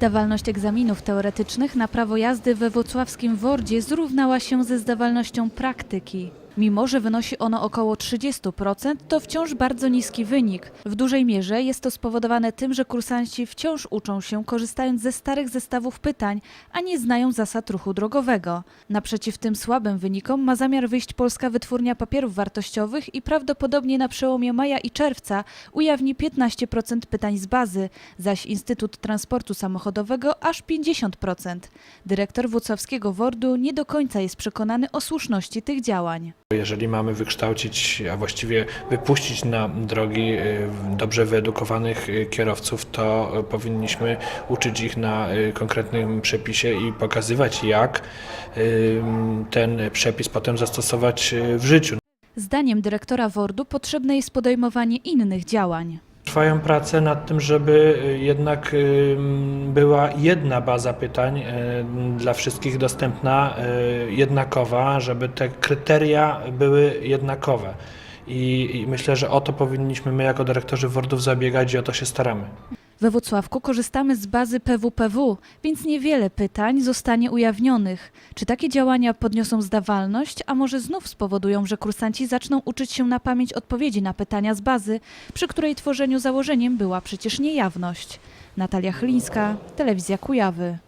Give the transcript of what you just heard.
Zdawalność egzaminów teoretycznych na prawo jazdy we wrocławskim Wordzie zrównała się ze zdawalnością praktyki. Mimo, że wynosi ono około 30%, to wciąż bardzo niski wynik. W dużej mierze jest to spowodowane tym, że kursanci wciąż uczą się korzystając ze starych zestawów pytań, a nie znają zasad ruchu drogowego. Naprzeciw tym słabym wynikom ma zamiar wyjść Polska Wytwórnia Papierów Wartościowych i prawdopodobnie na przełomie maja i czerwca ujawni 15% pytań z bazy, zaś Instytut Transportu Samochodowego aż 50%. Dyrektor Włocławskiego WORD-u nie do końca jest przekonany o słuszności tych działań. Jeżeli mamy wykształcić, a właściwie wypuścić na drogi y, dobrze wyedukowanych y, kierowców, to y, powinniśmy uczyć ich na konkretnym przepisie i pokazywać, jak ten przepis potem zastosować w życiu. Zdaniem dyrektora WORD-u potrzebne jest podejmowanie innych działań. Trwają prace nad tym, żeby y, jednak y, była jedna baza pytań y, dla wszystkich dostępna, jednakowa, żeby te kryteria były jednakowe. I myślę, że o to powinniśmy my jako dyrektorzy WORD-ów zabiegać i o to się staramy. We Włocławku korzystamy z bazy PWPW, więc niewiele pytań zostanie ujawnionych. Czy takie działania podniosą zdawalność, a może znów spowodują, że kursanci zaczną uczyć się na pamięć odpowiedzi na pytania z bazy, przy której tworzeniu założeniem była przecież niejawność? Natalia Chylińska, Telewizja Kujawy.